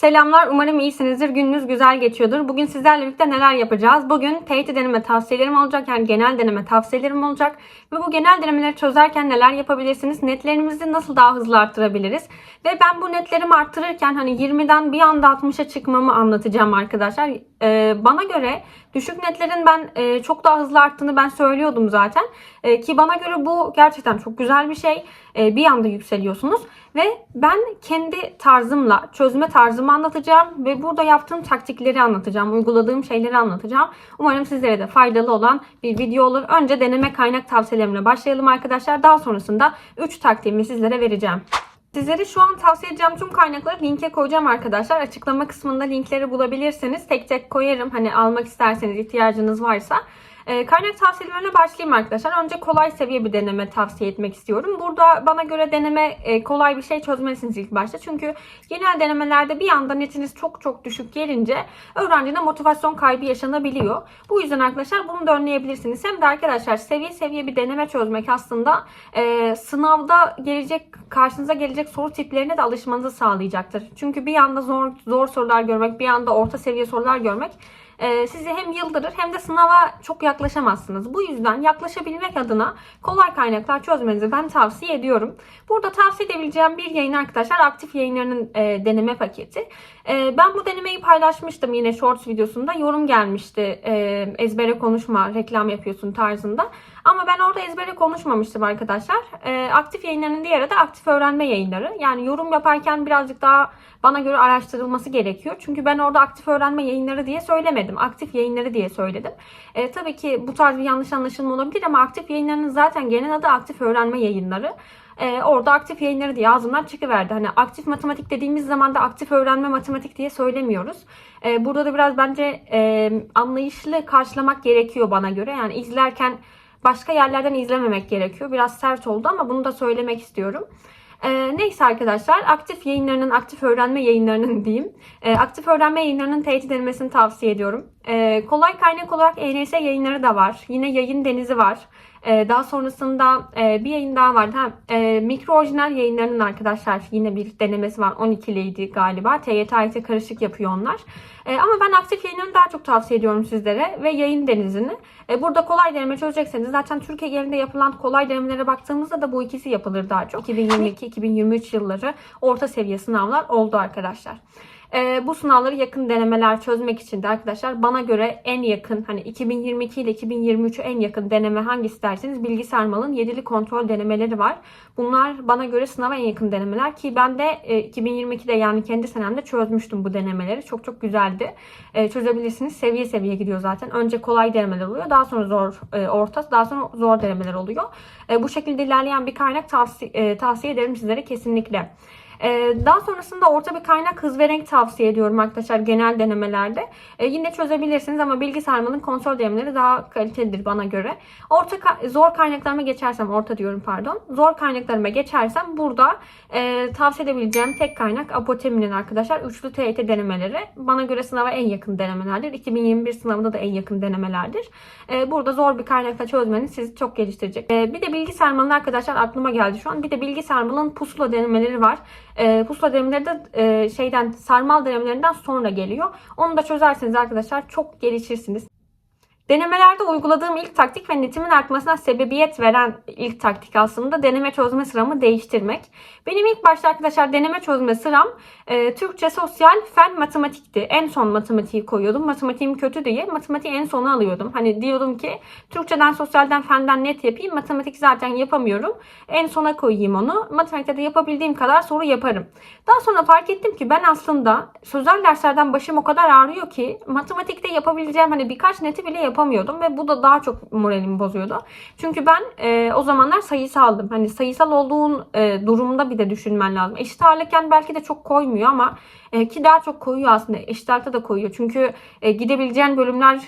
Selamlar, umarım iyisinizdir. Gününüz güzel geçiyordur. Bugün sizlerle birlikte neler yapacağız? Bugün TYT deneme tavsiyelerim olacak. Yani genel deneme tavsiyelerim olacak. Ve bu genel denemeleri çözerken neler yapabilirsiniz? Netlerimizi nasıl daha hızlı arttırabiliriz? Ve ben bu netlerimi arttırırken hani 20'den bir anda 60'a çıkmamı anlatacağım arkadaşlar. Ee, bana göre düşük netlerin ben e, çok daha hızlı arttığını ben söylüyordum zaten. E, ki bana göre bu gerçekten çok güzel bir şey. E, bir anda yükseliyorsunuz. Ve ben kendi tarzımla, çözme tarzımı anlatacağım ve burada yaptığım taktikleri anlatacağım, uyguladığım şeyleri anlatacağım. Umarım sizlere de faydalı olan bir video olur. Önce deneme kaynak tavsiyelerine başlayalım arkadaşlar. Daha sonrasında 3 taktiğimi sizlere vereceğim. Sizlere şu an tavsiye edeceğim tüm kaynakları linke koyacağım arkadaşlar. Açıklama kısmında linkleri bulabilirsiniz. Tek tek koyarım hani almak isterseniz ihtiyacınız varsa. Ee, kaynak tavsiyelerine başlayayım arkadaşlar. Önce kolay seviye bir deneme tavsiye etmek istiyorum. Burada bana göre deneme e, kolay bir şey çözmelisiniz ilk başta. Çünkü genel denemelerde bir anda netiniz çok çok düşük gelince öğrencide motivasyon kaybı yaşanabiliyor. Bu yüzden arkadaşlar bunu da önleyebilirsiniz. Hem de arkadaşlar seviye seviye bir deneme çözmek aslında e, sınavda gelecek karşınıza gelecek soru tiplerine de alışmanızı sağlayacaktır. Çünkü bir anda zor zor sorular görmek, bir anda orta seviye sorular görmek e, sizi hem yıldırır hem de sınava çok yaklaşamazsınız. Bu yüzden yaklaşabilmek adına kolay kaynaklar çözmenizi ben tavsiye ediyorum. Burada tavsiye edebileceğim bir yayın arkadaşlar aktif yayınlarının e, deneme paketi. E, ben bu denemeyi paylaşmıştım yine shorts videosunda. Yorum gelmişti e, ezbere konuşma reklam yapıyorsun tarzında. Ama ben orada ezbere konuşmamıştım arkadaşlar. E, aktif yayınlarının diğeri de aktif öğrenme yayınları. Yani yorum yaparken birazcık daha bana göre araştırılması gerekiyor. Çünkü ben orada aktif öğrenme yayınları diye söylemedim. Aktif yayınları diye söyledim. E, tabii ki bu tarz bir yanlış anlaşılma olabilir ama aktif yayınlarının zaten genel adı aktif öğrenme yayınları. E, orada aktif yayınları diye ağzımdan çıkıverdi. Hani aktif matematik dediğimiz zaman da aktif öğrenme matematik diye söylemiyoruz. E, burada da biraz bence e, anlayışlı karşılamak gerekiyor bana göre. Yani izlerken başka yerlerden izlememek gerekiyor. Biraz sert oldu ama bunu da söylemek istiyorum. Ee, neyse arkadaşlar aktif yayınlarının, aktif öğrenme yayınlarının diyeyim. Ee, aktif öğrenme yayınlarının teyit edilmesini tavsiye ediyorum. Ee, kolay kaynak olarak ENS yayınları da var. Yine yayın denizi var. Ee, daha sonrasında e, bir yayın daha var. Ha, e, mikro orijinal yayınlarının arkadaşlar yine bir denemesi var. 12'liydi galiba. TYT AYT karışık yapıyor onlar. E, ama ben aktif yayınlarını daha çok tavsiye ediyorum sizlere ve yayın denizini. E, burada kolay deneme çözecekseniz zaten Türkiye genelinde yapılan kolay denemelere baktığımızda da bu ikisi yapılır daha çok. 2022-2023 yılları orta seviye sınavlar oldu arkadaşlar. E, bu sınavları yakın denemeler çözmek için de arkadaşlar bana göre en yakın hani 2022 ile 2023'ü en yakın deneme hangisi derseniz bilgisayar malın yedili kontrol denemeleri var. Bunlar bana göre sınava en yakın denemeler ki ben de e, 2022'de yani kendi senemde çözmüştüm bu denemeleri. Çok çok güzeldi. E, çözebilirsiniz. Seviye seviye gidiyor zaten. Önce kolay denemeler oluyor. Daha sonra zor e, orta, daha sonra zor denemeler oluyor. E, bu şekilde ilerleyen bir kaynak tavsiye, e, tavsiye ederim sizlere kesinlikle. Ee, daha sonrasında orta bir kaynak hız ve renk tavsiye ediyorum arkadaşlar genel denemelerde. Ee, yine çözebilirsiniz ama bilgi sarmanın konsol denemeleri daha kalitelidir bana göre. Orta zor kaynaklarıma geçersem, orta diyorum pardon. Zor kaynaklarıma geçersem burada e, tavsiye edebileceğim tek kaynak Apoteminin arkadaşlar. Üçlü TYT denemeleri. Bana göre sınava en yakın denemelerdir. 2021 sınavında da en yakın denemelerdir. E, burada zor bir kaynakla çözmeniz sizi çok geliştirecek. E, bir de bilgi arkadaşlar aklıma geldi şu an. Bir de bilgi pusula denemeleri var. E, pusula denemeleri de e, şeyden sarmal denemelerinden sonra geliyor. Onu da çözerseniz arkadaşlar çok gelişirsiniz. Denemelerde uyguladığım ilk taktik ve netimin artmasına sebebiyet veren ilk taktik aslında deneme çözme sıramı değiştirmek. Benim ilk başta arkadaşlar deneme çözme sıram e, Türkçe, sosyal, fen, matematikti. En son matematiği koyuyordum. Matematiğim kötü diye matematiği en sona alıyordum. Hani diyordum ki Türkçeden, sosyalden, fenden net yapayım. Matematik zaten yapamıyorum. En sona koyayım onu. Matematikte de yapabildiğim kadar soru yaparım. Daha sonra fark ettim ki ben aslında sözel derslerden başım o kadar ağrıyor ki matematikte yapabileceğim hani birkaç neti bile yapamıyordum ve bu da daha çok moralimi bozuyordu. Çünkü ben e, o zamanlar sayısaldım. Hani sayısal olduğun e, durumda bir de düşünmen lazım. Eşit ağırlıkken belki de çok koymuyor ama e, ki daha çok koyuyor aslında. Eşit ağırlıkta da koyuyor. Çünkü e, gidebileceğin bölümler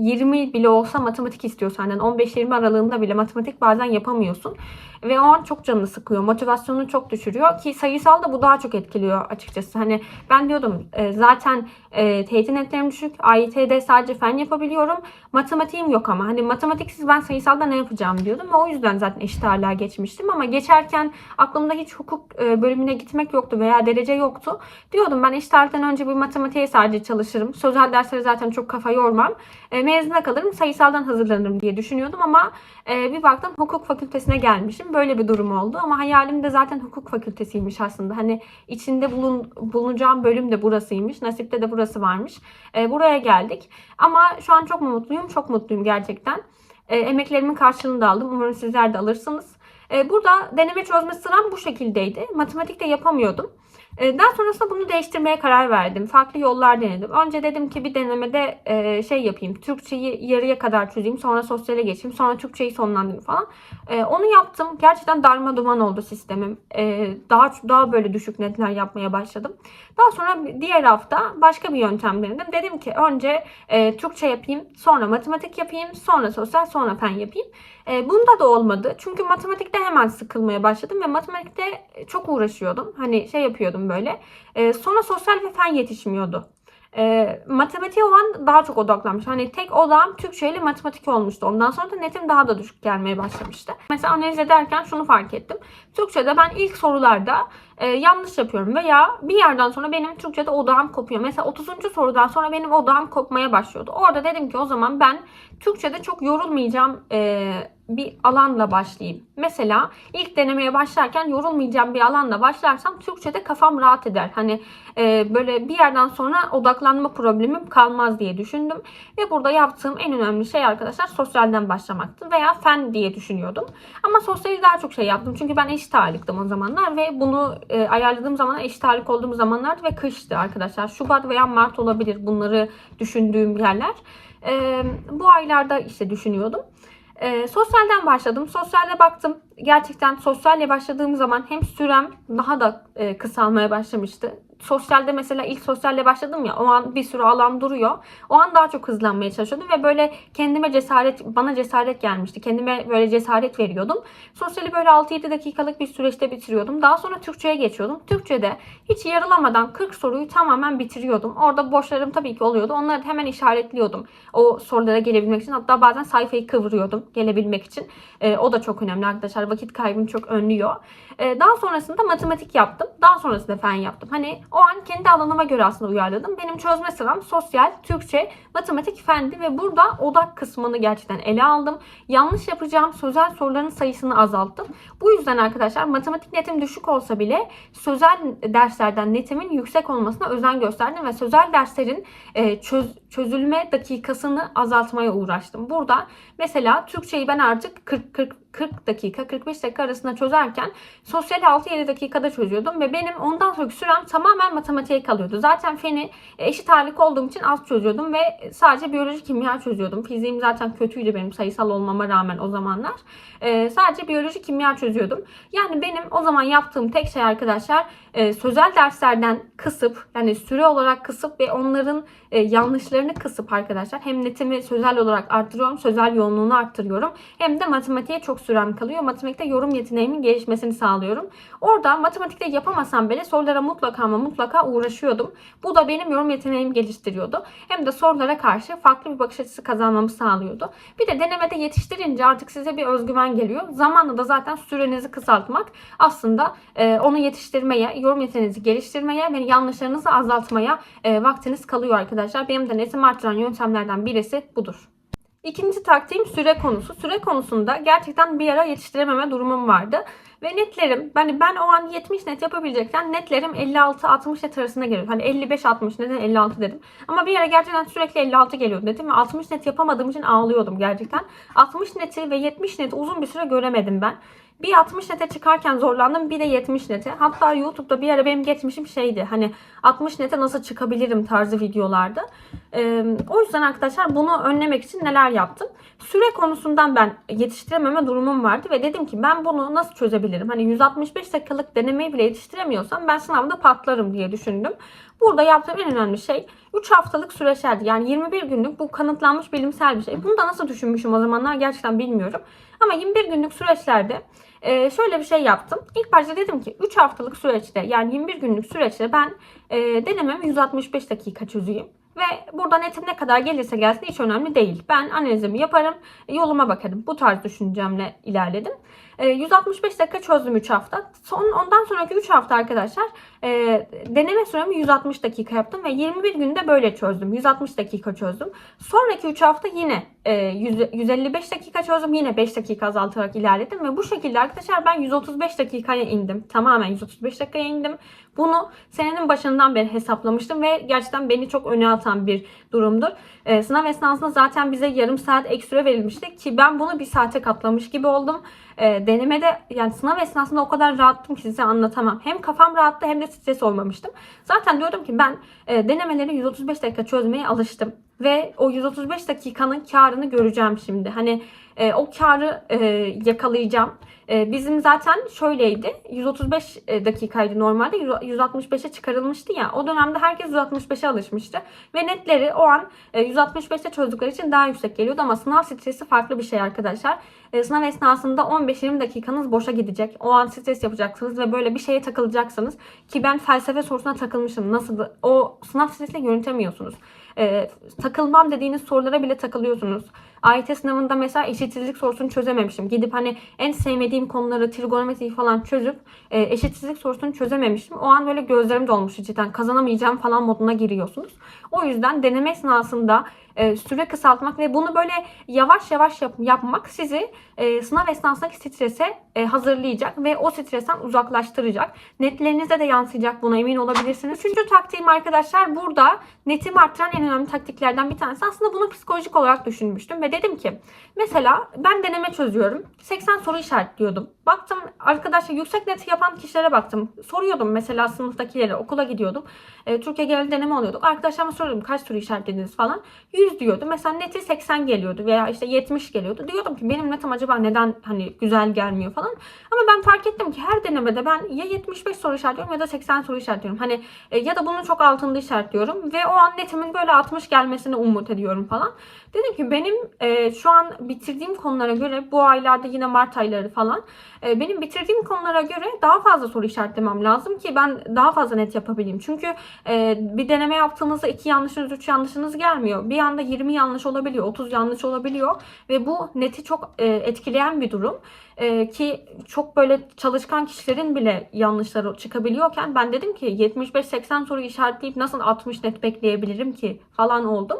20 bile olsa matematik istiyor senden. 15-20 aralığında bile matematik bazen yapamıyorsun. Ve o an çok canını sıkıyor. Motivasyonunu çok düşürüyor. Ki sayısal da bu daha çok etkiliyor açıkçası. Hani ben diyordum e, zaten e, TYT netlerim düşük. AYT'de sadece fen yapabiliyorum. Matematiğim yok ama. Hani matematiksiz ben sayısalda ne yapacağım diyordum. Ve o yüzden zaten eşit ağırlığa geçmiştim. Ama geçerken aklımda hiç hukuk e, bölümüne gitmek yoktu veya derece yoktu. Diyordum ben eşit ağırlıktan önce bir matematiğe sadece çalışırım. Sözel derslere zaten çok kafa yormam. E, mezuna kalırım sayısaldan hazırlanırım diye düşünüyordum ama e, bir baktım hukuk fakültesine gelmişim. Böyle bir durum oldu ama hayalim de zaten hukuk fakültesiymiş aslında. Hani içinde bulun, bulunacağım bölüm de burasıymış. Nasipte de burası varmış. E, buraya geldik. Ama şu an çok mutluyum. Çok mutluyum gerçekten. E, emeklerimin karşılığını da aldım. Umarım sizler de alırsınız. E, burada deneme çözme sıram bu şekildeydi. Matematikte yapamıyordum. E, Daha sonrasında bunu değiştirmeye karar verdim. Farklı yollar denedim. Önce dedim ki bir denemede e, şey yapayım. Türkçeyi yarıya kadar çözeyim. Sonra sosyale geçeyim. Sonra Türkçeyi sonlandırayım falan. E, Onu yaptım. Gerçekten darma duman oldu sistemim. E, Daha daha böyle düşük netler yapmaya başladım. Daha sonra diğer hafta başka bir yöntem denedim. Dedim ki önce e, Türkçe yapayım. Sonra matematik yapayım. Sonra sosyal. Sonra fen yapayım. E, bunda da olmadı. Çünkü matematikte hemen sıkılmaya başladım ve matematikte çok uğraşıyordum. Hani şey yapıyordum böyle. E, sonra sosyal ve fen yetişmiyordu. E, matematiğe o an daha çok odaklanmış. Hani tek odağım Türkçe ile matematik olmuştu. Ondan sonra da netim daha da düşük gelmeye başlamıştı. Mesela analiz ederken şunu fark ettim. Türkçe'de ben ilk sorularda e, yanlış yapıyorum veya bir yerden sonra benim Türkçe'de odağım kopuyor. Mesela 30. sorudan sonra benim odağım kopmaya başlıyordu. Orada dedim ki o zaman ben Türkçe'de çok yorulmayacağım e, bir alanla başlayayım. Mesela ilk denemeye başlarken yorulmayacağım bir alanla başlarsam Türkçe'de kafam rahat eder. Hani e, böyle bir yerden sonra odaklanma problemim kalmaz diye düşündüm. Ve burada yaptığım en önemli şey arkadaşlar sosyalden başlamaktı veya fen diye düşünüyordum. Ama sosyali daha çok şey yaptım. Çünkü ben eşit ağırlıktım o zamanlar ve bunu e, ayarladığım zaman eşit ağırlık olduğum zamanlardı ve kıştı arkadaşlar. Şubat veya Mart olabilir bunları düşündüğüm yerler. E, bu aylarda işte düşünüyordum. E, sosyalden başladım. Sosyalde baktım. Gerçekten sosyalle başladığım zaman hem sürem daha da e, kısalmaya başlamıştı. Sosyalde mesela ilk sosyalle başladım ya o an bir sürü alan duruyor. O an daha çok hızlanmaya çalışıyordum ve böyle kendime cesaret, bana cesaret gelmişti. Kendime böyle cesaret veriyordum. Sosyali böyle 6-7 dakikalık bir süreçte bitiriyordum. Daha sonra Türkçe'ye geçiyordum. Türkçe'de hiç yarılamadan 40 soruyu tamamen bitiriyordum. Orada boşlarım tabii ki oluyordu. Onları hemen işaretliyordum. O sorulara gelebilmek için. Hatta bazen sayfayı kıvırıyordum gelebilmek için. E, o da çok önemli arkadaşlar. Vakit kaybını çok önlüyor. E, daha sonrasında matematik yaptım. Daha sonrasında fen yaptım. Hani o an kendi alanıma göre aslında uyarladım. Benim çözme sıram sosyal, Türkçe, matematik, fendi ve burada odak kısmını gerçekten ele aldım. Yanlış yapacağım sözel soruların sayısını azalttım. Bu yüzden arkadaşlar matematik netim düşük olsa bile sözel derslerden netimin yüksek olmasına özen gösterdim ve sözel derslerin e, çöz, çözülme dakikasını azaltmaya uğraştım. Burada mesela Türkçeyi ben artık 40 40 40 dakika 45 dakika arasında çözerken sosyal 6-7 dakikada çözüyordum ve benim ondan sonraki sürem tamamen matematiğe kalıyordu. Zaten feni eşit ağırlık olduğum için az çözüyordum ve sadece biyoloji kimya çözüyordum. Fiziğim zaten kötüydü benim sayısal olmama rağmen o zamanlar. Ee, sadece biyoloji kimya çözüyordum. Yani benim o zaman yaptığım tek şey arkadaşlar e, sözel derslerden kısıp yani süre olarak kısıp ve onların e, yanlışlarını kısıp arkadaşlar hem netimi sözel olarak arttırıyorum, sözel yoğunluğunu arttırıyorum hem de matematiğe çok sürem kalıyor. Matematikte yorum yeteneğimin gelişmesini sağlıyorum. Orada matematikte yapamasam bile sorulara mutlaka ama mutlaka uğraşıyordum. Bu da benim yorum yeteneğimi geliştiriyordu. Hem de sorulara karşı farklı bir bakış açısı kazanmamı sağlıyordu. Bir de denemede yetiştirince artık size bir özgüven geliyor. Zamanla da zaten sürenizi kısaltmak aslında e, onu yetiştirmeye, yorum yeteneğinizi geliştirmeye ve yanlışlarınızı azaltmaya e, vaktiniz kalıyor arkadaşlar. Benim de netim arttıran yöntemlerden birisi budur. İkinci taktiğim süre konusu. Süre konusunda gerçekten bir ara yetiştirememe durumum vardı. Ve netlerim, yani ben o an 70 net yapabilecekken netlerim 56-60 net arasında geliyor. Hani 55-60 neden 56 dedim. Ama bir ara gerçekten sürekli 56 geliyordu dedim ve 60 net yapamadığım için ağlıyordum gerçekten. 60 neti ve 70 neti uzun bir süre göremedim ben. Bir 60 nete çıkarken zorlandım bir de 70 nete. Hatta YouTube'da bir ara benim geçmişim şeydi. Hani 60 nete nasıl çıkabilirim tarzı videolarda. Ee, o yüzden arkadaşlar bunu önlemek için neler yaptım? Süre konusundan ben yetiştirememe durumum vardı ve dedim ki ben bunu nasıl çözebilirim? Hani 165 dakikalık denemeyi bile yetiştiremiyorsam ben sınavda patlarım diye düşündüm. Burada yaptığım en önemli şey 3 haftalık süreçlerdi. Yani 21 günlük bu kanıtlanmış bilimsel bir şey. Bunu da nasıl düşünmüşüm o zamanlar gerçekten bilmiyorum. Ama 21 günlük süreçlerde e, şöyle bir şey yaptım. İlk başta dedim ki 3 haftalık süreçte yani 21 günlük süreçte ben e, denememi 165 dakika çözeyim. Ve burada netim ne kadar gelirse gelsin hiç önemli değil. Ben analizimi yaparım, yoluma bakarım. Bu tarz düşüncemle ilerledim. E, 165 dakika çözdüm 3 hafta. Son, ondan sonraki 3 hafta arkadaşlar e, deneme süremi 160 dakika yaptım ve 21 günde böyle çözdüm. 160 dakika çözdüm. Sonraki 3 hafta yine e, 100 155 dakika çözdüm. Yine 5 dakika azaltarak ilerledim ve bu şekilde arkadaşlar ben 135 dakikaya indim. Tamamen 135 dakikaya indim. Bunu senenin başından beri hesaplamıştım ve gerçekten beni çok öne atan bir durumdur. E, sınav esnasında zaten bize yarım saat ek süre verilmişti ki ben bunu bir saate katlamış gibi oldum. E, denemede yani sınav esnasında o kadar rahattım ki size anlatamam. Hem kafam rahattı hem de stres olmamıştım. Zaten diyordum ki ben e, denemeleri 135 dakika çözmeye alıştım. Ve o 135 dakikanın karını göreceğim şimdi. Hani e, o karı e, yakalayacağım. E, bizim zaten şöyleydi. 135 dakikaydı normalde. 165'e çıkarılmıştı ya. O dönemde herkes 165'e alışmıştı. Ve netleri o an e, 165'te çözdükleri için daha yüksek geliyordu. Ama sınav stresi farklı bir şey arkadaşlar. E, sınav esnasında 15-20 dakikanız boşa gidecek. O an stres yapacaksınız ve böyle bir şeye takılacaksınız. Ki ben felsefe sorusuna takılmışım. Nasıl? O sınav stresini yönetemiyorsunuz. E, takılmam dediğiniz sorulara bile takılıyorsunuz. AYT sınavında mesela eşitsizlik sorusunu çözememişim. Gidip hani en sevmediğim konuları trigonometri falan çözüp e, eşitsizlik sorusunu çözememişim. O an böyle gözlerim dolmuştu cidden. Kazanamayacağım falan moduna giriyorsunuz. O yüzden deneme esnasında e, süre kısaltmak ve bunu böyle yavaş yavaş yap, yapmak sizi e, sınav esnasındaki strese e, hazırlayacak ve o stresten uzaklaştıracak. Netlerinize de yansıyacak buna emin olabilirsiniz. Üçüncü taktiğim arkadaşlar burada netimi arttıran en önemli taktiklerden bir tanesi. Aslında bunu psikolojik olarak düşünmüştüm ve dedim ki mesela ben deneme çözüyorum. 80 soru işaretliyordum. Baktım arkadaşlar yüksek net yapan kişilere baktım. Soruyordum mesela sınıftakilere okula gidiyordum. E, Türkiye genel deneme alıyorduk. Arkadaşlarıma soruyordum kaç soru işaretlediniz falan. 100 diyordu. Mesela neti 80 geliyordu veya işte 70 geliyordu. Diyordum ki benim netim acaba neden hani güzel gelmiyor falan. Ama ben fark ettim ki her denemede ben ya 75 soru işaretliyorum ya da 80 soru işaretliyorum. Hani e, ya da bunun çok altında işaretliyorum ve o an netimin böyle 60 gelmesini umut ediyorum falan. Dedim ki benim e, şu an bitirdiğim konulara göre bu aylarda yine Mart ayları falan e, benim bitirdiğim konulara göre daha fazla soru işaretlemem lazım ki ben daha fazla net yapabileyim. Çünkü e, bir deneme yaptığımızda iki yanlışınız, üç yanlışınız gelmiyor. Bir anda 20 yanlış olabiliyor, 30 yanlış olabiliyor ve bu neti çok e, etkileyen bir durum. E, ki çok böyle çalışkan kişilerin bile yanlışları çıkabiliyorken ben dedim ki 75-80 soru işaretleyip nasıl 60 net bekleyebilirim ki falan oldum.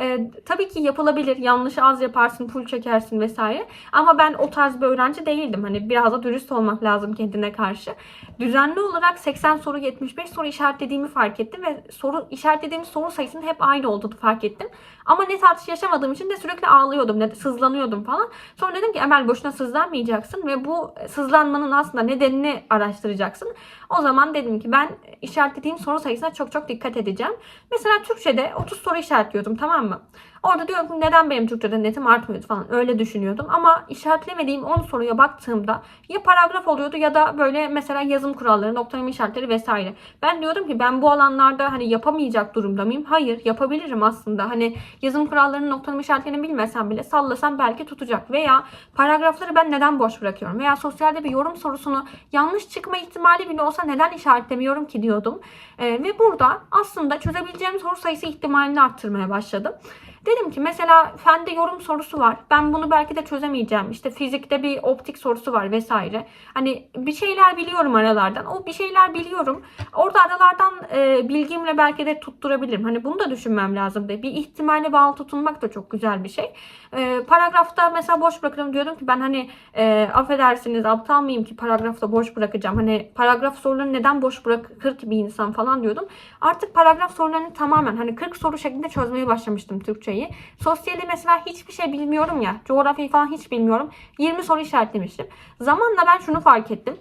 E, tabii ki yapılabilir. Yanlışı az yaparsın, full çekersin vesaire. Ama ben o tarz bir öğrenci değildim. Hani biraz da dürüst olmak lazım kendine karşı. Düzenli olarak 80 soru 75 soru işaretlediğimi fark ettim ve soru işaretlediğim soru sayısının hep aynı olduğunu fark ettim. Ama net artış yaşamadığım için de sürekli ağlıyordum, sızlanıyordum falan. Sonra dedim ki Emel boşuna sızlanmayacaksın ve bu sızlanmanın aslında nedenini araştıracaksın. O zaman dedim ki ben işaretlediğim soru sayısına çok çok dikkat edeceğim. Mesela Türkçe'de 30 soru işaretliyordum tamam mı? become Orada diyorum ki neden benim Türkçe'de netim artmıyordu falan öyle düşünüyordum. Ama işaretlemediğim 10 soruya baktığımda ya paragraf oluyordu ya da böyle mesela yazım kuralları, noktalama işaretleri vesaire. Ben diyordum ki ben bu alanlarda hani yapamayacak durumda mıyım? Hayır yapabilirim aslında. Hani yazım kurallarının noktalama işaretlerini bilmesem bile sallasam belki tutacak. Veya paragrafları ben neden boş bırakıyorum? Veya sosyalde bir yorum sorusunu yanlış çıkma ihtimali bile olsa neden işaretlemiyorum ki diyordum. Ee, ve burada aslında çözebileceğim soru sayısı ihtimalini arttırmaya başladım. Dedim ki mesela fende yorum sorusu var. Ben bunu belki de çözemeyeceğim. İşte fizikte bir optik sorusu var vesaire. Hani bir şeyler biliyorum aralardan. O bir şeyler biliyorum. Orada aralardan e, bilgimle belki de tutturabilirim. Hani bunu da düşünmem lazım. De. Bir ihtimale bağlı tutunmak da çok güzel bir şey. E, paragrafta mesela boş bırakırım diyordum ki ben hani e, affedersiniz aptal mıyım ki paragrafta boş bırakacağım. Hani paragraf sorularını neden boş bırakır ki bir insan falan diyordum. Artık paragraf sorularını tamamen hani 40 soru şeklinde çözmeye başlamıştım Türkçeyi. Sosyali mesela hiçbir şey bilmiyorum ya. Coğrafyayı falan hiç bilmiyorum. 20 soru işaretlemiştim. Zamanla ben şunu fark ettim.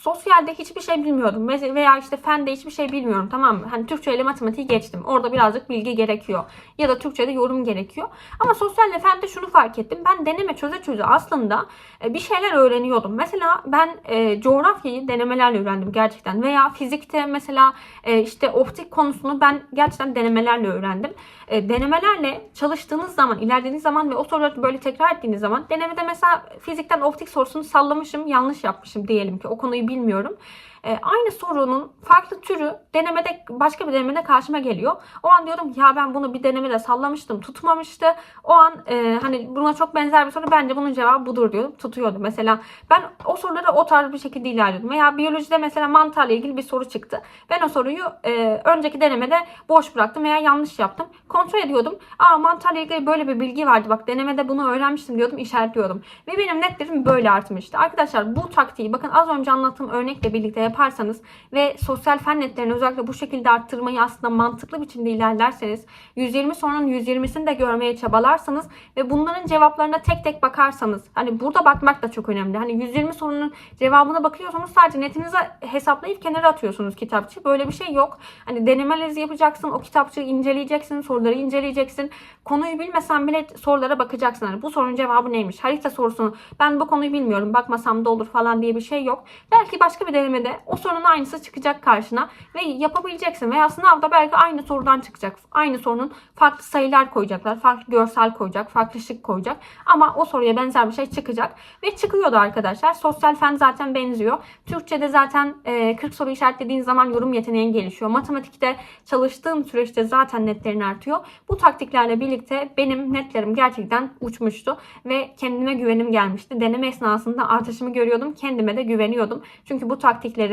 Sosyalde hiçbir şey bilmiyordum Ve- veya işte fende hiçbir şey bilmiyorum tamam mı? Hani Türkçe ile matematiği geçtim. Orada birazcık bilgi gerekiyor. Ya da Türkçe'de yorum gerekiyor. Ama sosyal ve fende şunu fark ettim. Ben deneme çöze çöze aslında e, bir şeyler öğreniyordum. Mesela ben e, coğrafyayı denemelerle öğrendim gerçekten. Veya fizikte mesela e, işte optik konusunu ben gerçekten denemelerle öğrendim. Denemelerle çalıştığınız zaman, ilerlediğiniz zaman ve o soruları böyle tekrar ettiğiniz zaman denemede mesela fizikten optik sorusunu sallamışım, yanlış yapmışım diyelim ki o konuyu bilmiyorum. E, aynı sorunun farklı türü denemede başka bir denemede karşıma geliyor. O an diyorum ya ben bunu bir denemede sallamıştım tutmamıştı. O an e, hani buna çok benzer bir soru bence bunun cevabı budur diyordum tutuyordu. Mesela ben o sorulara o tarz bir şekilde ilerliyordum. Veya biyolojide mesela mantarla ilgili bir soru çıktı. Ben o soruyu e, önceki denemede boş bıraktım veya yanlış yaptım. Kontrol ediyordum. Aa mantarla ilgili böyle bir bilgi vardı bak denemede bunu öğrenmiştim diyordum işaretliyordum. Ve benim netlerim böyle artmıştı. Arkadaşlar bu taktiği bakın az önce anlattığım örnekle birlikte yaparsanız ve sosyal fen netlerini özellikle bu şekilde arttırmayı aslında mantıklı biçimde ilerlerseniz 120 sorunun 120'sini de görmeye çabalarsanız ve bunların cevaplarına tek tek bakarsanız hani burada bakmak da çok önemli. Hani 120 sorunun cevabına bakıyorsanız sadece netinize hesaplayıp kenara atıyorsunuz kitapçı. Böyle bir şey yok. Hani denemelerinizi yapacaksın. O kitapçığı inceleyeceksin. Soruları inceleyeceksin. Konuyu bilmesen bile sorulara bakacaksın. Hani bu sorunun cevabı neymiş? Harita sorusunu ben bu konuyu bilmiyorum. Bakmasam da olur falan diye bir şey yok. Belki başka bir denemede o sorunun aynısı çıkacak karşına ve yapabileceksin. Veya sınavda belki aynı sorudan çıkacak. Aynı sorunun farklı sayılar koyacaklar. Farklı görsel koyacak. Farklı şık koyacak. Ama o soruya benzer bir şey çıkacak. Ve çıkıyordu arkadaşlar. Sosyal fen zaten benziyor. Türkçe'de zaten e, 40 soru işaretlediğin zaman yorum yeteneğin gelişiyor. Matematikte çalıştığın süreçte zaten netlerin artıyor. Bu taktiklerle birlikte benim netlerim gerçekten uçmuştu. Ve kendime güvenim gelmişti. Deneme esnasında artışımı görüyordum. Kendime de güveniyordum. Çünkü bu taktiklerimin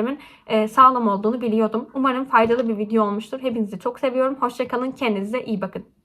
e, sağlam olduğunu biliyordum. Umarım faydalı bir video olmuştur. Hepinizi çok seviyorum. Hoşçakalın. Kendinize iyi bakın.